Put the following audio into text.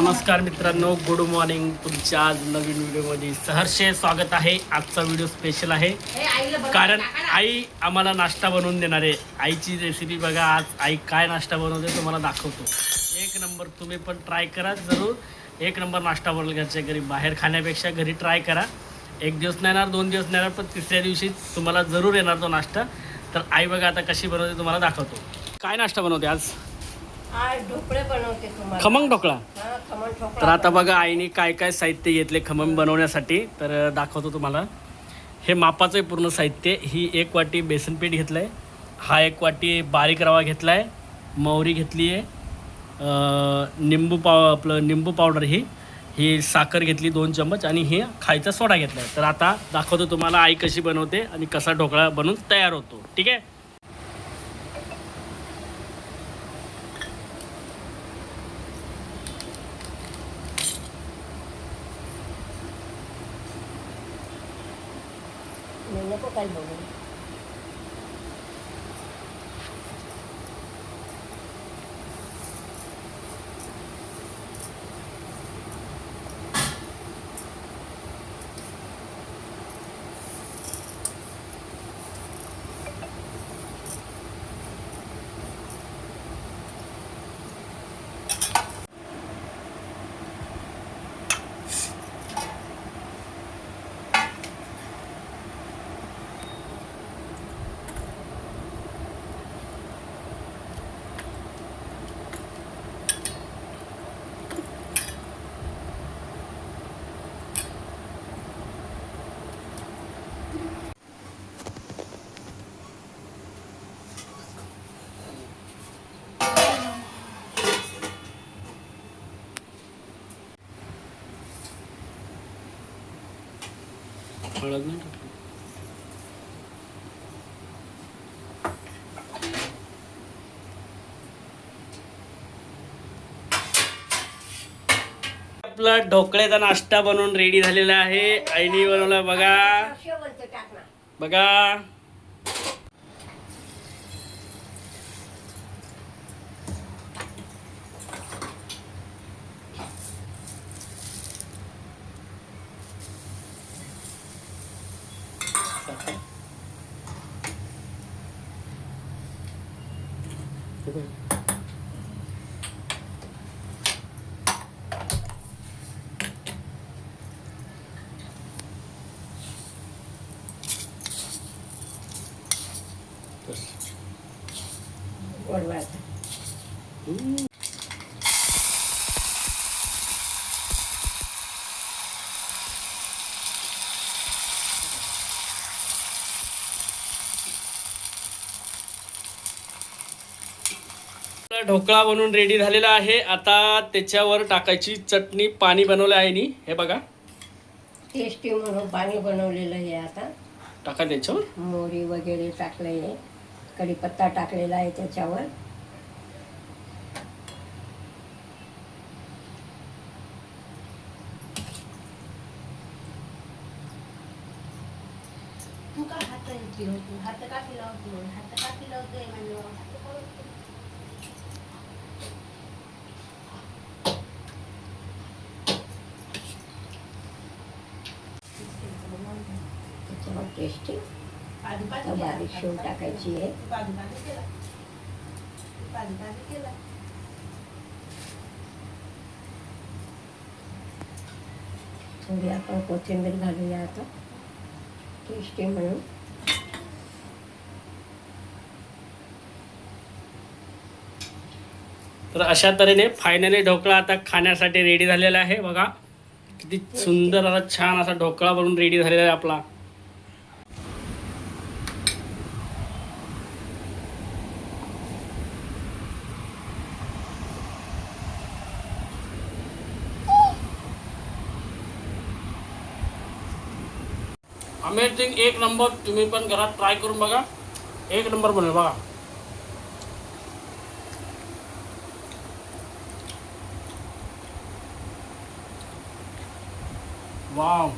नमस्कार मित्रांनो good morning. तुमच्या आज नवीन व्हिडिओमध्ये सहर्षे स्वागत आहे. आजचा व्हिडिओ स्पेशल आहे. कारण आई आम्हाला नाश्ता बनवून देणार आहे. आईची रेसिपी बघा आज. आई काय नाश्ता बनवते तुम्हाला दाखवतो. एक नंबर तुम्ही पण ट्राय करा. जरूर एक नंबर नाश्ता बनवून घरच्या घरी. बाहेर खाण्यापेक्षा घरी ट्राय करा. एक दिवस नाही येणार दोन दिवस नाही येणार पण तिसऱ्या दिवशी तुम्हाला जरूर येणार तो नाश्ता. तर आई बघा आता कशी बनवते तुम्हाला दाखवतो. काय नाश्ता बनवते आज? आज ढोकळे बनवते तुम्हाला. खमंग ढोकळा? हा खमण तर आता बघा आईने काय काय साहित्य घेतले खमंग बनवण्यासाठी तर दाखवतो तुम्हाला. हे मापाचं आहे पूर्ण साहित्य. ही एक वाटी बेसन पीठ घेतलं आहे हा एक वाटी बारीक रवा घेतला आहे मोहरी घेतली आहे अ, निंबू पाव आपलं निंबू पावडर ही. ही साखर घेतली दोन चम्मच आणि हे खायचा सोडा घेतला आहे तर आता दाखवतो तुम्हाला आई कशी बनवते आणि कसा ढोकळा बनवून तयार होतो. ठीक आहे? मी नको काही बोलू हळद नाही टाकली. आपला ढोकळ्याचा नाश्ता बनवून रेडी झालेला आहे. आईनी बनवला बघा. शेवंत দেখুন What about? ढोकळा बनवून रेडी झालेला आहे. आता त्याच्यावर टाकायची चटणी पाणी बनवलं आहे नी हे बघा. टेस्टी म्हणून पाणी बनवलेलं आहे आता. टाका त्याच्यावर. मोरी वगैरे टाकलं आहे कढीपत्ता टाकलेला आहे त्याच्यावर. हात हात टेस्टी बारीक शेव टाकायची आहे. थोडी आपण कोथिंबीर घालूया आता. टेस्टी म्हणून. तर अशा तऱ्हेने फायनली ढोकळा आता खाण्यासाठी रेडी झालेला आहे. बघा किती सुंदर असा छान असा ढोकळा बनून रेडी झालेला आहे आपला. अमेझिंग एक नंबर तुम्ही पण घरात ट्राय करून बघा. एक नंबर बनेल बघा. वाव